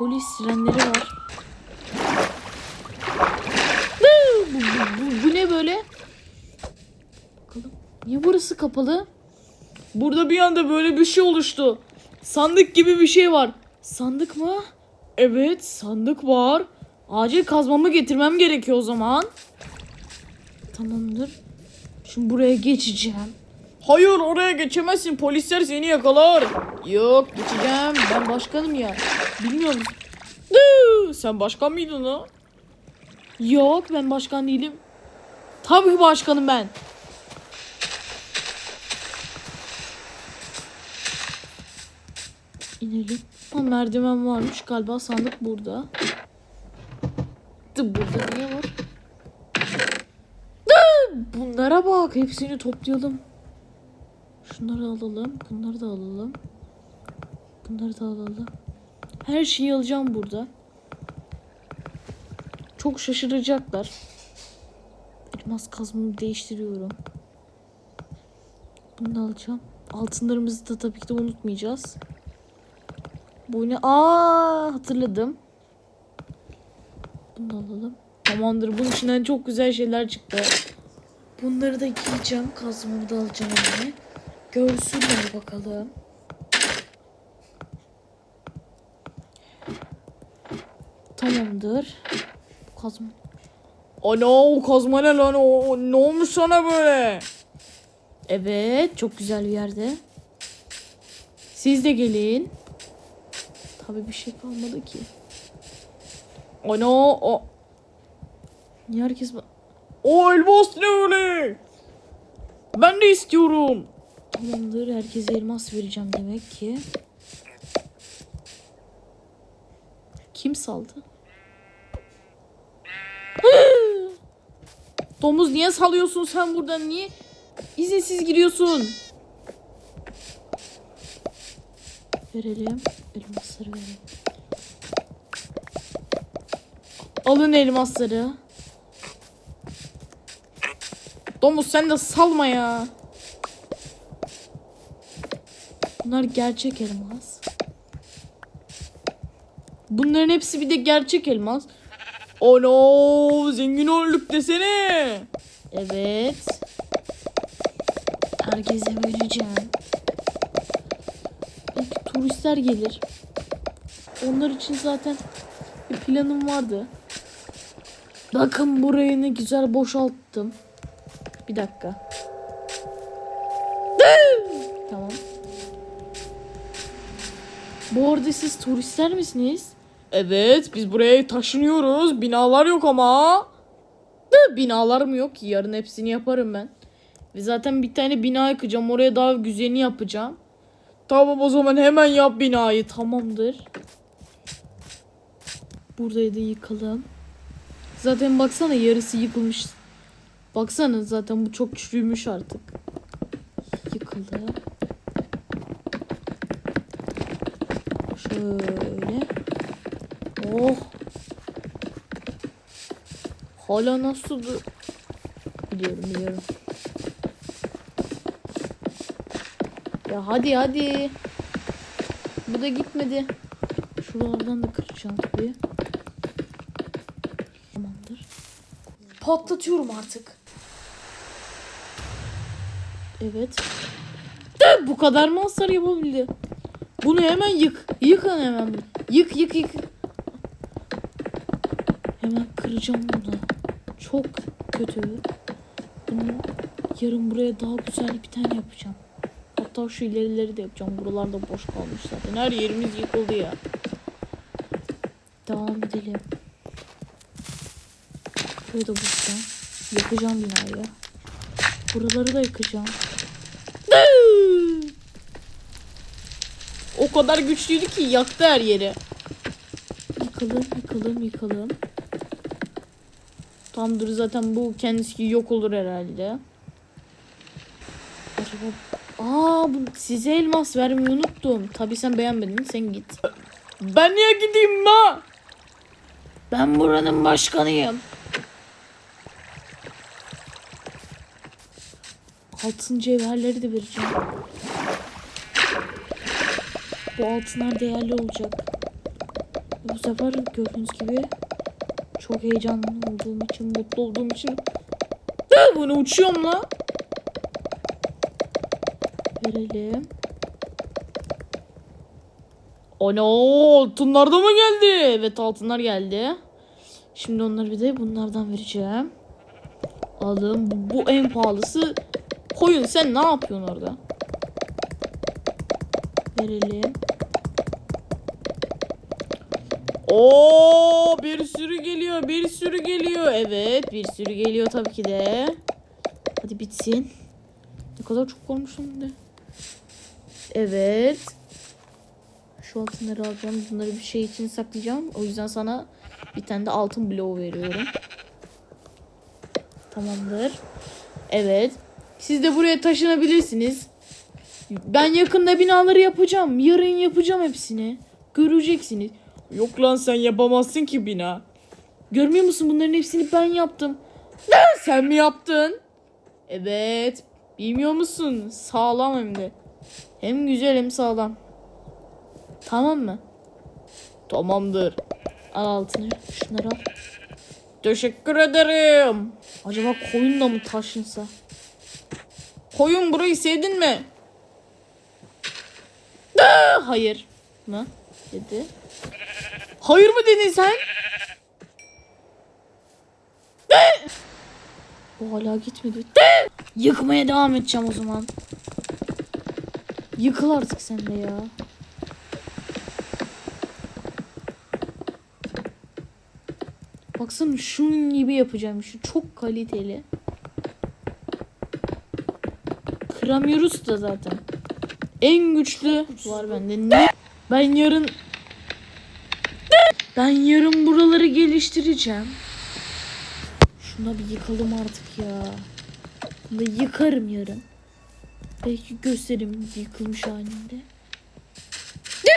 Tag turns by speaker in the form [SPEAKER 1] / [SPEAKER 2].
[SPEAKER 1] polis sirenleri var. Bu, bu, bu, bu ne böyle? Bakalım. Niye burası kapalı? Burada bir anda böyle bir şey oluştu. Sandık gibi bir şey var. Sandık mı? Evet sandık var. Acil kazmamı getirmem gerekiyor o zaman. Tamamdır. Şimdi buraya geçeceğim. Hayır oraya geçemezsin. Polisler seni yakalar. Yok geçeceğim. Ben başkanım ya. Bilmiyor musun? Duu, Sen başkan mıydın o? Yok ben başkan değilim. Tabii başkanım ben. İnelim. Ha, merdiven varmış galiba sandık burada. Dı, burada niye var? Dı, bunlara bak hepsini toplayalım. Şunları alalım. Bunları da alalım. Bunları da alalım. Her şeyi alacağım burada. Çok şaşıracaklar. Elmas kazmamı değiştiriyorum. Bunu da alacağım. Altınlarımızı da tabii ki de unutmayacağız. Bu ne? Aa hatırladım. Bunu da alalım. Tamamdır. Bunun içinden çok güzel şeyler çıktı. Bunları da giyeceğim. Kazmamı da alacağım elime. Görsünler bakalım. Tamamdır. Kazma. Ana o kazma ne lan o ne olmuş sana böyle? Evet çok güzel bir yerde. Siz de gelin. Tabii bir şey kalmadı ki. Ana o. Niye herkes O elmas ne öyle? Ben de istiyorum. Tamamdır herkese elmas vereceğim demek ki. Kim saldı? Domuz niye salıyorsun sen buradan niye? İzinsiz giriyorsun. Verelim. Elmasları verelim. Alın elmasları. Domuz sen de salma ya. Bunlar gerçek elmas. Bunların hepsi bir de gerçek elmas. Oh no, zengin olduk desene. Evet. Herkese vereceğim. Belki turistler gelir. Onlar için zaten bir planım vardı. Bakın burayı ne güzel boşalttım. Bir dakika. tamam. Bu arada siz turistler misiniz? Evet biz buraya taşınıyoruz. Binalar yok ama. Da binalar mı yok ki? Yarın hepsini yaparım ben. Ve zaten bir tane bina yıkacağım. Oraya daha güzelini yapacağım. Tamam o zaman hemen yap binayı. Tamamdır. Burayı da yıkalım. Zaten baksana yarısı yıkılmış. Baksana zaten bu çok çürümüş artık. Yıkıldı. Şöyle. Oh. Hala nasıl? Biliyorum biliyorum. Ya hadi hadi. Bu da gitmedi. Şuralardan da kıracağım tabii. Tamamdır. Patlatıyorum artık. Evet. De, bu kadar mı hasar yapabildi? Bunu hemen yık. Yıkın hemen. Yık yık yık. Hemen kıracağım bunu. Çok kötü. Bunu yarın buraya daha güzel bir tane yapacağım. Hatta şu ilerileri de yapacağım. Buralarda boş kalmış zaten. Her yerimiz yıkıldı ya. Devam edelim. Burayı da bulacağım. Yakacağım binayı. Buraları da yakacağım. O kadar güçlüydü ki yaktı her yeri. Yıkalım, yıkalım, yıkalım. Tamamdır zaten bu kendisi yok olur herhalde. Acaba... Aa bu size elmas vermeyi unuttum. Tabi sen beğenmedin sen git. Ben niye gideyim ma? Ben buranın başkanıyım. Altın cevherleri de vereceğim. Bu altınlar değerli olacak. Bu sefer gördüğünüz gibi çok heyecanlı olduğum için, mutlu olduğum için Ah, bunu uçuyorum la. Verelim. Ana altınlar da mı geldi? Evet altınlar geldi. Şimdi onları bir de bunlardan vereceğim. Aldım. Bu, bu en pahalısı. Koyun sen ne yapıyorsun orada? Verelim. Oo bir sürü geliyor, bir sürü geliyor. Evet, bir sürü geliyor tabii ki de. Hadi bitsin. Ne kadar çok olmuşum de. Evet. Şu altınları alacağım. Bunları bir şey için saklayacağım. O yüzden sana bir tane de altın bloğu veriyorum. Tamamdır. Evet. Siz de buraya taşınabilirsiniz. Ben yakında binaları yapacağım. Yarın yapacağım hepsini. Göreceksiniz. Yok lan sen yapamazsın ki bina. Görmüyor musun bunların hepsini ben yaptım. Ne? Sen mi yaptın? Evet. Bilmiyor musun? Sağlam hem de. Hem güzel hem sağlam. Tamam mı? Tamamdır. Al altını. Şunları al. Teşekkür ederim. Acaba koyun da mı taşınsa? Koyun burayı sevdin mi? Hayır. Mı? Dedi. Hayır mı dedin sen? De! Bu hala gitmedi. De! Yıkmaya devam edeceğim o zaman. Yıkıl artık sen de ya. Baksana şunun gibi yapacağım. Şu çok kaliteli. Kıramıyoruz da zaten. En güçlü var bende. Ne? Ben yarın ben yarın buraları geliştireceğim. Şuna bir yıkalım artık ya. Bunu da yıkarım yarın. Belki gösteririm yıkılmış halinde.